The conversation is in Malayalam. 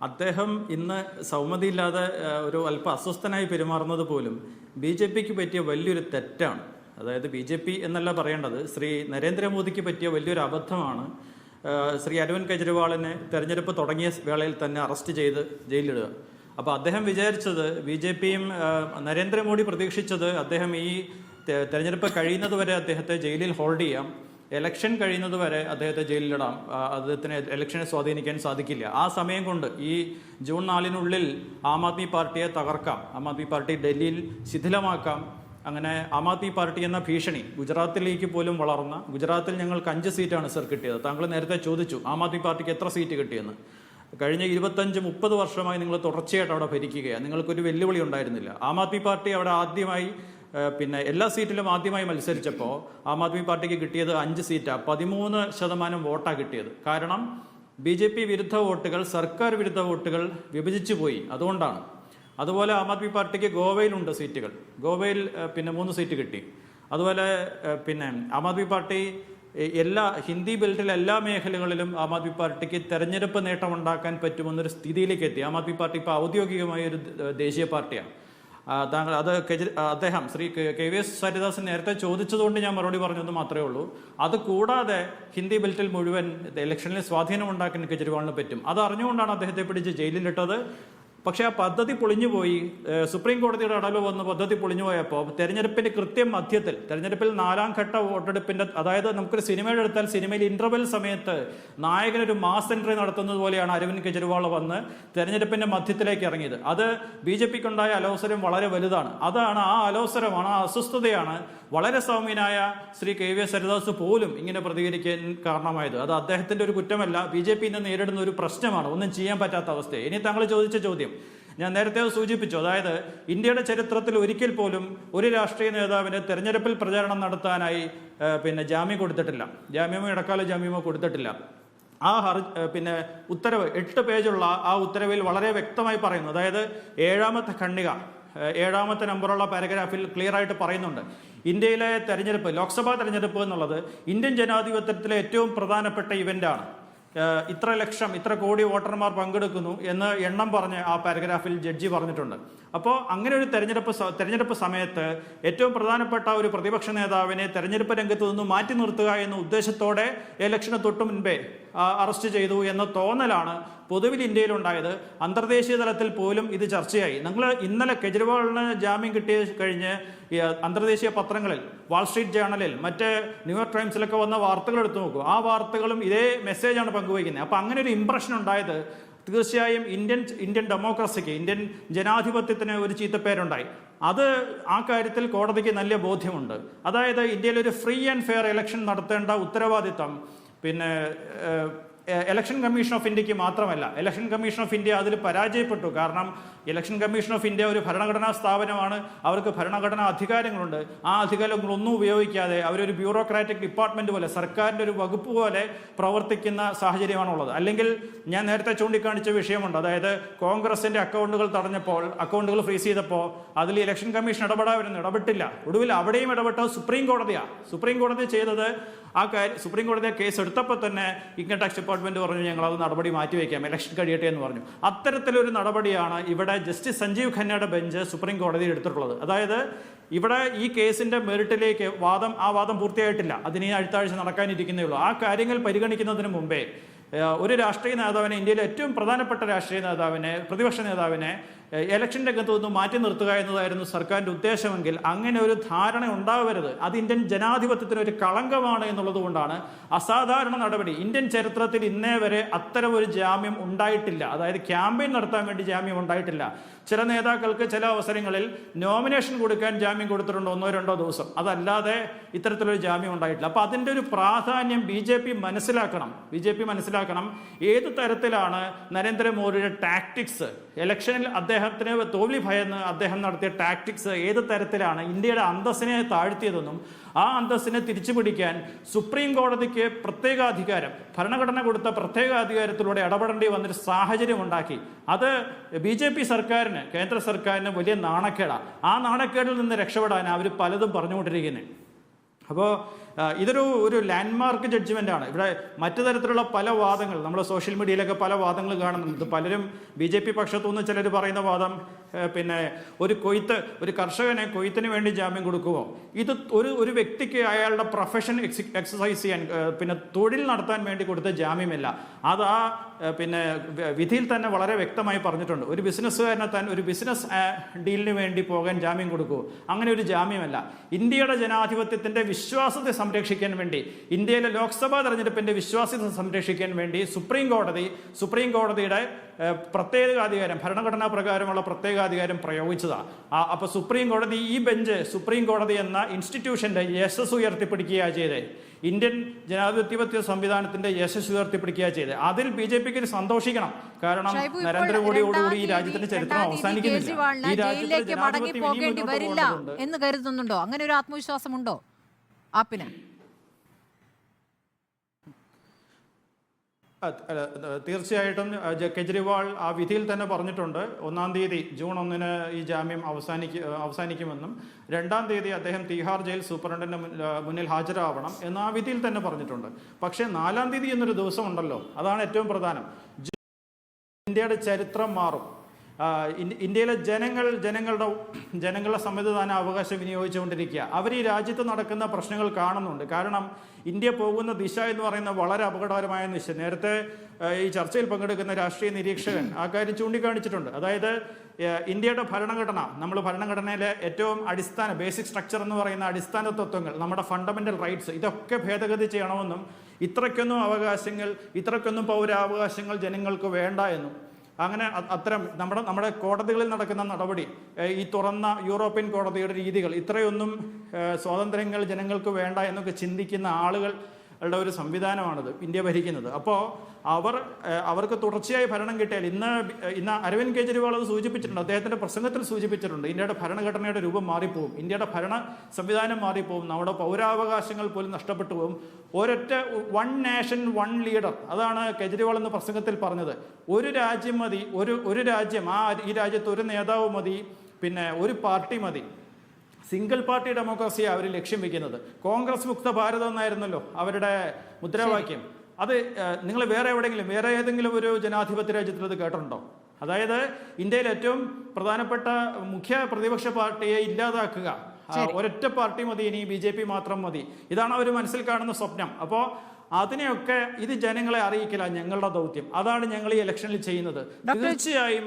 അദ്ദേഹം ഇന്ന് സൗമതിയില്ലാതെ ആ, ഒരു അല്പം അസ്വസ്ഥനായി പെരുമാറുന്നത് പോലും ബി ജെ പിക്ക് പറ്റിയ വലിയൊരു തെറ്റാണ്. അതായത് ബി ജെ പി എന്നല്ല പറയേണ്ടത് ശ്രീ നരേന്ദ്രമോദിക്ക് പറ്റിയ വലിയൊരു അബദ്ധമാണ്. ശ്രീ അരവിന്ദ് കെജ്രിവാളിനെ തെരഞ്ഞെടുപ്പ് തുടങ്ങിയ വേളയിൽ തന്നെ അറസ്റ്റ് ചെയ്ത് ജയിലിടുക അപ്പോൾ അദ്ദേഹം വിചാരിച്ചത് ബി ജെ പിയും നരേന്ദ്രമോദി പ്രതീക്ഷിച്ചത് അദ്ദേഹം ഈ തെരഞ്ഞെടുപ്പ് കഴിയുന്നതുവരെ അദ്ദേഹത്തെ ജയിലിൽ ഹോൾഡ് ചെയ്യാം. ഇലക്ഷൻ കഴിയുന്നത് വരെ അദ്ദേഹത്തെ ജയിലിലിടാം. അദ്ദേഹത്തിന് ഇലക്ഷനെ സ്വാധീനിക്കാൻ സാധിക്കില്ല. ആ സമയം കൊണ്ട് ഈ ജൂൺ നാലിനുള്ളിൽ ആം ആദ്മി പാർട്ടിയെ തകർക്കാം. ആം ആദ്മി പാർട്ടി ഡൽഹിയിൽ ശിഥിലമാക്കാം. അങ്ങനെ ആം ആദ്മി പാർട്ടി എന്ന ഭീഷണി ഗുജറാത്തിലേക്ക് പോലും വളർന്ന ഗുജറാത്തിൽ ഞങ്ങൾക്ക് അഞ്ച് സീറ്റാണ് സർ കിട്ടിയത്. താങ്കൾ നേരത്തെ ചോദിച്ചു ആം ആദ്മി പാർട്ടിക്ക് എത്ര സീറ്റ് കിട്ടിയെന്ന്. കഴിഞ്ഞ ഇരുപത്തഞ്ച് മുപ്പത് വർഷമായി നിങ്ങൾ തുടർച്ചയായിട്ട് അവിടെ ഭരിക്കുകയാണ് നിങ്ങൾക്കൊരു വെല്ലുവിളി ഉണ്ടായിരുന്നില്ല. ആം ആദ്മി പാർട്ടി അവിടെ ആദ്യമായി പിന്നെ എല്ലാ സീറ്റിലും ആദ്യമായി മത്സരിച്ചപ്പോൾ ആം ആദ്മി പാർട്ടിക്ക് കിട്ടിയത് അഞ്ച് സീറ്റാണ് പതിമൂന്ന് ശതമാനം വോട്ടാണ് കിട്ടിയത്. കാരണം ബി ജെ പി വിരുദ്ധ വോട്ടുകൾ സർക്കാർ വിരുദ്ധ വോട്ടുകൾ വിഭജിച്ചു പോയി അതുകൊണ്ടാണ്. അതുപോലെ ആം ആദ്മി പാർട്ടിക്ക് ഗോവയിലുണ്ട് സീറ്റുകൾ. ഗോവയിൽ പിന്നെ മൂന്ന് സീറ്റ് കിട്ടി. അതുപോലെ പിന്നെ ആം ആദ്മി പാർട്ടി എല്ലാ ഹിന്ദി ബെൽറ്റിലെ എല്ലാ മേഖലകളിലും ആം ആദ്മി പാർട്ടിക്ക് തെരഞ്ഞെടുപ്പ് നേട്ടമുണ്ടാക്കാൻ പറ്റുമെന്നൊരു സ്ഥിതിയിലേക്ക് എത്തി. ആം ആദ്മി പാർട്ടി ഇപ്പോൾ ഔദ്യോഗികമായ ഒരു ദേശീയ പാർട്ടിയാണ്. താങ്കൾ അത് അദ്ദേഹം Shri K- V S Haridasan നേരത്തെ ചോദിച്ചതുകൊണ്ട് ഞാൻ മറുപടി പറഞ്ഞത് മാത്രമേ ഉള്ളൂ. അത് കൂടാതെ ഹിന്ദി ബെൽറ്റിൽ മുഴുവൻ ഇലക്ഷനിൽ സ്വാധീനം ഉണ്ടാക്കാൻ കെജ്രിവാളിന് പറ്റും. അത് അറിഞ്ഞുകൊണ്ടാണ് അദ്ദേഹത്തെ പിടിച്ച് ജയിലിലിട്ടത്. പക്ഷേ ആ പദ്ധതി പൊളിഞ്ഞുപോയി സുപ്രീം കോടതിയുടെ അടവ് വന്ന് പദ്ധതി പൊളിഞ്ഞുപോയപ്പോൾ തെരഞ്ഞെടുപ്പിന്റെ കൃത്യം മധ്യത്തിൽ തെരഞ്ഞെടുപ്പിൽ നാലാം ഘട്ട വോട്ടെടുപ്പിന്റെ അതായത് നമുക്കൊരു സിനിമയുടെ എടുത്താൽ സിനിമയിൽ ഇന്റർവെൽ സമയത്ത് നായകനൊരു മാസ് എൻട്രി നടത്തുന്നത് പോലെയാണ് അരവിന്ദ് കെജ്രിവാൾ വന്ന് തെരഞ്ഞെടുപ്പിന്റെ മധ്യത്തിലേക്ക് ഇറങ്ങിയത്. അത് ബി ജെ പിക്കുണ്ടായ അലോസരം വളരെ വലുതാണ്. അതാണ് ആ അലോസരമാണ് ആ അസ്വസ്ഥതയാണ് വളരെ സൗമ്യനായ Shri K V S Haridas പോലും ഇങ്ങനെ പ്രതികരിക്കാൻ കാരണമായത്. അത് അദ്ദേഹത്തിന്റെ ഒരു കുറ്റമല്ല ബി ജെ പി ഇന്ന് നേരിടുന്ന ഒരു പ്രശ്നമാണ് ഒന്നും ചെയ്യാൻ പറ്റാത്ത അവസ്ഥ ഇനി താങ്കൾ ചോദിച്ച ചോദ്യം ഞാൻ നേരത്തെ സൂചിപ്പിച്ചു. അതായത് ഇന്ത്യയുടെ ചരിത്രത്തിൽ ഒരിക്കൽ പോലും ഒരു രാഷ്ട്രീയ നേതാവിന് തെരഞ്ഞെടുപ്പിൽ പ്രചാരണം നടത്താനായി പിന്നെ ജാമ്യം കൊടുത്തിട്ടില്ല. ജാമ്യമോ ഇടക്കാല ജാമ്യമോ കൊടുത്തിട്ടില്ല. ആ ഹർജി പിന്നെ ഉത്തരവ് എട്ട് പേജുള്ള ആ ഉത്തരവിൽ വളരെ വ്യക്തമായി പറയുന്നു. അതായത് ഏഴാമത്തെ ഖണ്ഡിക ഏഹ്, ഏഴാമത്തെ നമ്പറുള്ള പാരഗ്രാഫിൽ ക്ലിയർ ആയിട്ട് പറയുന്നുണ്ട്. ഇന്ത്യയിലെ തെരഞ്ഞെടുപ്പ് ലോക്സഭാ തെരഞ്ഞെടുപ്പ് എന്നുള്ളത് ഇന്ത്യൻ ജനാധിപത്യത്തിലെ ഏറ്റവും പ്രധാനപ്പെട്ട ഇവന്റാണ് ഏഹ് ഇത്ര ലക്ഷം ഇത്ര കോടി വോട്ടർമാർ പങ്കെടുക്കുന്നു എന്ന് എണ്ണം പറഞ്ഞ് ആ പാരഗ്രാഫിൽ ജഡ്ജി പറഞ്ഞിട്ടുണ്ട്. അപ്പോൾ അങ്ങനെ ഒരു തെരഞ്ഞെടുപ്പ് തെരഞ്ഞെടുപ്പ് സമയത്ത് ഏറ്റവും പ്രധാനപ്പെട്ട ഒരു പ്രതിപക്ഷ നേതാവിനെ തെരഞ്ഞെടുപ്പ് രംഗത്ത് നിന്ന് മാറ്റി നിർത്തുക എന്ന ഉദ്ദേശത്തോടെ ഇലക്ഷന് തൊട്ടു മുൻപേ അറസ്റ്റ് ചെയ്തു എന്ന തോന്നലാണ് പൊതുവിൽ ഇന്ത്യയിലുണ്ടായത്. അന്തർദേശീയ തലത്തിൽ പോലും ഇത് ചർച്ചയായി. നിങ്ങൾ ഇന്നലെ കെജ്രിവാളിന് ജാമ്യം കിട്ടിയ കഴിഞ്ഞ് അന്തർദേശീയ പത്രങ്ങളിൽ വാൾസ്ട്രീറ്റ് ജേണലിൽ മറ്റ് ന്യൂയോർക്ക് ടൈംസിലൊക്കെ വന്ന വാർത്തകൾ എടുത്തു നോക്കൂ. ആ വാർത്തകളും ഇതേ മെസ്സേജാണ് പങ്കുവയ്ക്കുന്നത്. അപ്പം അങ്ങനെ ഒരു ഇമ്പ്രഷൻ ഉണ്ടായത് തീർച്ചയായും ഇന്ത്യൻ ഇന്ത്യൻ ഡെമോക്രസിക്ക് ഇന്ത്യൻ ജനാധിപത്യത്തിന് ഒരു ചീത്തപ്പേരുണ്ടായി. അത് ആ കാര്യത്തിൽ കോടതിക്ക് നല്ല ബോധ്യമുണ്ട്. അതായത് ഇന്ത്യയിൽ ഒരു ഫ്രീ ആൻഡ് ഫെയർ ഇലക്ഷൻ നടത്തേണ്ട ഉത്തരവാദിത്തം പിന്നെ ഇലക്ഷൻ കമ്മീഷൻ ഓഫ് ഇന്ത്യയ്ക്ക് മാത്രമല്ല ഇലക്ഷൻ കമ്മീഷൻ ഓഫ് ഇന്ത്യ അതിൽ പരാജയപ്പെട്ടു. കാരണം ഇലക്ഷൻ കമ്മീഷൻ ഓഫ് ഇന്ത്യ ഒരു ഭരണഘടനാ സ്ഥാപനമാണ് അവർക്ക് ഭരണഘടനാ അധികാരങ്ങളുണ്ട്. ആ അധികാരങ്ങളൊന്നും ഉപയോഗിക്കാതെ അവരൊരു ബ്യൂറോക്രാറ്റിക് ഡിപ്പാർട്ട്മെന്റ് പോലെ സർക്കാരിന്റെ ഒരു വകുപ്പ് പോലെ പ്രവർത്തിക്കുന്ന സാഹചര്യമാണുള്ളത്. അല്ലെങ്കിൽ ഞാൻ നേരത്തെ ചൂണ്ടിക്കാണിച്ച വിഷയമുണ്ട്. അതായത് കോൺഗ്രസിന്റെ അക്കൗണ്ടുകൾ തടഞ്ഞപ്പോൾ അക്കൗണ്ടുകൾ ഫ്രീസ് ചെയ്തപ്പോൾ അതിൽ ഇലക്ഷൻ കമ്മീഷൻ ഇടപെടാവരുന്നു ഇടപെട്ടില്ല. ഒടുവിൽ അവിടെയും ഇടപെട്ടത് സുപ്രീം കോടതിയാണ് സുപ്രീം കോടതി ചെയ്തത് ആ കാര്യം സുപ്രീം കോടതി കേസ് എടുത്തപ്പോൾ തന്നെ ഇൻകം ടാക്സ് ഡിപ്പാർട്ട്മെന്റ് പറഞ്ഞു ഞങ്ങളത് നടപടി മാറ്റിവെക്കാം ഇലക്ഷൻ കഴിയട്ടെ എന്ന് പറഞ്ഞു. അത്തരത്തിലൊരു നടപടിയാണ് ഇവിടെ ജസ്റ്റിസ് സഞ്ജീവ് ഖന്നയുടെ ബെഞ്ച് സുപ്രീം കോടതി എടുത്തിട്ടുള്ളത്. അതായത് ഇവിടെ ഈ കേസിന്റെ മെറിറ്റിലേക്ക് വാദം ആ വാദം പൂർത്തിയായിട്ടില്ല. അതിന് ഈ അടുത്താഴ്ച നടക്കാനിരിക്കുന്നേ ഉള്ളൂ. ആ കാര്യങ്ങൾ പരിഗണിക്കുന്നതിന് മുമ്പേ ഒരു രാഷ്ട്രീയ നേതാവിനെ ഇന്ത്യയിലെ ഏറ്റവും പ്രധാനപ്പെട്ട രാഷ്ട്രീയ നേതാവിനെ പ്രതിപക്ഷ നേതാവിനെ ഇലക്ഷൻ രംഗത്ത് നിന്ന് മാറ്റി നിർത്തുക എന്നതായിരുന്നു സർക്കാരിന്റെ ഉദ്ദേശമെങ്കിൽ അങ്ങനെ ഒരു ധാരണ ഉണ്ടാവരുത്. അത് ഇന്ത്യൻ ജനാധിപത്യത്തിന് ഒരു കളങ്കമാണ് എന്നുള്ളതുകൊണ്ടാണ് അസാധാരണ നടപടി. ഇന്ത്യൻ ചരിത്രത്തിൽ ഇന്നേ വരെ അത്തരം ഒരു ജാമ്യം ഉണ്ടായിട്ടില്ല. അതായത് ക്യാമ്പയിൻ നടത്താൻ വേണ്ടി ജാമ്യം ഉണ്ടായിട്ടില്ല. ചില നേതാക്കൾക്ക് ചില അവസരങ്ങളിൽ നോമിനേഷൻ കൊടുക്കാൻ ജാമ്യം കൊടുത്തിട്ടുണ്ട് ഒന്നോ രണ്ടോ ദിവസം. അതല്ലാതെ ഇത്തരത്തിലൊരു ജാമ്യം ഉണ്ടായിട്ടില്ല. അപ്പോൾ അതിന്റെ ഒരു പ്രാധാന്യം ബി ജെ പി മനസ്സിലാക്കണം. ബി ജെ പി മനസ്സിലാക്കണം ഏത് തരത്തിലാണ് നരേന്ദ്രമോദിയുടെ ടാക്ടിക്സ് ഇലക്ഷനിൽ അദ്ദേഹത്തിന് തോൽവി ഭയന്ന് അദ്ദേഹം നടത്തിയ ടാക്ടിക്സ് ഏത് തരത്തിലാണ് ഇന്ത്യയുടെ അന്തസ്സിനെ താഴ്ത്തിയതെന്നും ആ അന്തസ്സിനെ തിരിച്ചു പിടിക്കാൻ സുപ്രീം കോടതിക്ക് പ്രത്യേകാധികാരം ഭരണഘടന കൊടുത്ത പ്രത്യേക അധികാരത്തിലൂടെ ഇടപെടേണ്ടി വന്നൊരു സാഹചര്യം ഉണ്ടാക്കി. അത് ബി ജെ പി സർക്കാരിന് കേന്ദ്ര സർക്കാരിന് വലിയ നാണക്കേടാണ് ആ നാണക്കേടിൽ നിന്ന് രക്ഷപ്പെടാൻ അവർ പലതും പറഞ്ഞുകൊണ്ടിരിക്കുന്നത് അപ്പോൾ ഇതൊരു ഒരു ലാൻഡ്മാർക്ക് ജഡ്ജ്മെന്റ് ആണ്. ഇവിടെ മറ്റു തരത്തിലുള്ള പല വാദങ്ങൾ നമ്മൾ സോഷ്യൽ മീഡിയയിലൊക്കെ പല വാദങ്ങൾ കാണുന്നുണ്ട്. പലരും ബി ജെ പി പക്ഷത്തുനിന്ന് ചിലർ പറയുന്ന വാദം പിന്നെ ഒരു കൊയ്ത്ത് ഒരു കർഷകനെ കൊയ്ത്തിന് വേണ്ടി ജാമ്യം കൊടുക്കുമോ ഇത് ഒരു ഒരു വ്യക്തിക്ക് അയാളുടെ പ്രൊഫഷൻ എക്സസൈസ് ചെയ്യാൻ പിന്നെ തൊഴിൽ നടത്താൻ വേണ്ടി കൊടുത്ത ജാമ്യമല്ല. അത് ആ പിന്നെ വിധിയിൽ തന്നെ വളരെ വ്യക്തമായി പറഞ്ഞിട്ടുണ്ട്. ഒരു ബിസിനസ്സുകാരനെ താൻ ഒരു ബിസിനസ് ഡീലിന് വേണ്ടി പോകാൻ ജാമ്യം കൊടുക്കുമോ അങ്ങനെ ഒരു ജാമ്യമല്ല. ഇന്ത്യയുടെ ജനാധിപത്യത്തിന്റെ വിശ്വാസത്തെ സംരക്ഷിക്കാൻ വേണ്ടി. ഇന്ത്യയിലെ ലോക്സഭാ തെരഞ്ഞെടുപ്പിന്റെ വിശ്വാസ്യത സംരക്ഷിക്കാൻ വേണ്ടി സുപ്രീം കോടതി സുപ്രീം കോടതിയുടെ പ്രത്യേകാധികാരം ഭരണഘടനാ പ്രകാരമുള്ള പ്രത്യേകാധികാരം പ്രയോഗിച്ചതാണ് അപ്പൊ സുപ്രീം കോടതി ഈ ബെഞ്ച് സുപ്രീം കോടതി എന്ന ഇൻസ്റ്റിറ്റ്യൂഷന്റെ യശസ് ഉയർത്തിപ്പിടിക്കുകയാണ് ചെയ്തത് ഇന്ത്യൻ ജനാധിപത്യ സംവിധാനത്തിന്റെ യശസ് ഉയർത്തിപ്പിടിക്കുകയാണ് ചെയ്തത് അതിൽ ബി ജെ പിക്ക് സന്തോഷിക്കണം. കാരണം നരേന്ദ്രമോദിയോടുകൂടി ഈ രാജ്യത്തിന്റെ ചരിത്രം അവസാനിക്കുന്നില്ല. ഈ രാജ്യത്തിലേക്ക് മടങ്ങി പോകേണ്ടി വരില്ല എന്ന് കരുതുന്നുണ്ടോ? അങ്ങനെ ഒരു ആത്മവിശ്വാസമുണ്ടോ? ആപ്പിന്. അത് തീർച്ചയായിട്ടും കെജ്രിവാൾ ആ വിധിയിൽ തന്നെ പറഞ്ഞിട്ടുണ്ട്. ഒന്നാം തീയതി ജൂൺ ഒന്നിന് ഈ ജാമ്യം അവസാനിക്ക അവസാനിക്കുമെന്നും രണ്ടാം തീയതി അദ്ദേഹം തീഹാർ ജയിൽ സൂപ്രണ്ടിന്റെ മുന്നിൽ ഹാജരാവണം എന്ന് ആ വിധിയിൽ തന്നെ പറഞ്ഞിട്ടുണ്ട്. പക്ഷേ നാലാം തീയതി എന്നൊരു ദിവസം ഉണ്ടല്ലോ അതാണ് ഏറ്റവും പ്രധാനം. ഇന്ത്യയുടെ ചരിത്രം മാറും. ഇന്ത്യയിലെ ജനങ്ങൾ ജനങ്ങളുടെ ജനങ്ങളുടെ സമ്മതിദാന അവകാശം വിനിയോഗിച്ചുകൊണ്ടിരിക്കുക. അവർ ഈ രാജ്യത്ത് നടക്കുന്ന പ്രശ്നങ്ങൾ കാണുന്നുണ്ട്. കാരണം ഇന്ത്യ പോകുന്ന ദിശ എന്ന് പറയുന്ന വളരെ അപകടകരമായ ദിശ. നേരത്തെ ഈ ചർച്ചയിൽ പങ്കെടുക്കുന്ന രാഷ്ട്രീയ നിരീക്ഷകൻ ആ കാര്യം ചൂണ്ടിക്കാണിച്ചിട്ടുണ്ട്. അതായത് ഇന്ത്യയുടെ ഭരണഘടന നമ്മൾ ഭരണഘടനയിലെ ഏറ്റവും അടിസ്ഥാന ബേസിക് സ്ട്രക്ചർ എന്ന് പറയുന്ന അടിസ്ഥാന തത്വങ്ങൾ നമ്മുടെ ഫണ്ടമെന്റൽ റൈറ്റ്സ് ഇതൊക്കെ ഭേദഗതി ചെയ്യണമെന്നും ഇത്രയ്ക്കൊന്നും അവകാശങ്ങൾ ഇത്രയ്ക്കൊന്നും പൗരാവകാശങ്ങൾ ജനങ്ങൾക്ക് വേണ്ട എന്നും അങ്ങനെ അത്തരം നമ്മുടെ നമ്മുടെ കോടതികളിൽ നടക്കുന്ന നടപടി ഈ തുറന്ന യൂറോപ്യൻ കോടതിയുടെ രീതികൾ ഇത്രയൊന്നും സ്വാതന്ത്ര്യങ്ങൾ ജനങ്ങൾക്ക് വേണ്ട എന്നൊക്കെ ചിന്തിക്കുന്ന ആളുകളുടെ ഒരു സംവിധാനമാണിത് ഇന്ത്യ ഭരിക്കുന്നത്. അപ്പോൾ അവർ അവർക്ക് തുടർച്ചയായി ഭരണം കിട്ടിയാൽ ഇന്ന് ഇന്ന് അരവിന്ദ് കെജ്രിവാൾ അത് സൂചിപ്പിച്ചിട്ടുണ്ട്. അദ്ദേഹത്തിന്റെ പ്രസംഗത്തിൽ സൂചിപ്പിച്ചിട്ടുണ്ട്. ഇന്ത്യയുടെ ഭരണഘടനയുടെ രൂപം മാറിപ്പോവും. ഇന്ത്യയുടെ ഭരണ സംവിധാനം മാറിപ്പോവും. നമ്മുടെ പൗരാവകാശങ്ങൾ പോലും നഷ്ടപ്പെട്ടു പോകും ഒരൊറ്റ വൺ നേഷൻ വൺ ലീഡർ അതാണ് കെജ്രിവാൾ എന്ന പ്രസംഗത്തിൽ പറഞ്ഞത്. ഒരു രാജ്യം മതി ഒരു ഒരു രാജ്യം ആ ഈ രാജ്യത്ത് ഒരു നേതാവ് മതി പിന്നെ ഒരു പാർട്ടി മതി. സിംഗിൾ പാർട്ടി ഡെമോക്രസിയാണ് അവർ ലക്ഷ്യം വയ്ക്കുന്നത് കോൺഗ്രസ് മുക്ത ഭാരതം എന്നായിരുന്നല്ലോ അവരുടെ മുദ്രാവാക്യം. അത് നിങ്ങൾ വേറെ എവിടെയെങ്കിലും വേറെ ഏതെങ്കിലും ഒരു ജനാധിപത്യ രാജ്യത്തിൽ അത് കേട്ടിട്ടുണ്ടോ? അതായത് ഇന്ത്യയിൽ ഏറ്റവും പ്രധാനപ്പെട്ട മുഖ്യ പ്രതിപക്ഷ പാർട്ടിയെ ഇല്ലാതാക്കുക. ഒരൊറ്റ പാർട്ടി മതി ഇനി ബി ജെ പി മാത്രം മതി. ഇതാണ് അവർ മനസ്സിൽ കാണുന്ന സ്വപ്നം. അപ്പോൾ അതിനെയൊക്കെ ഇത് ജനങ്ങളെ അറിയിക്കില്ല ഞങ്ങളുടെ ദൗത്യം. അതാണ് ഞങ്ങൾ ഈ ഇലക്ഷനിൽ ചെയ്യുന്നത്. തീർച്ചയായും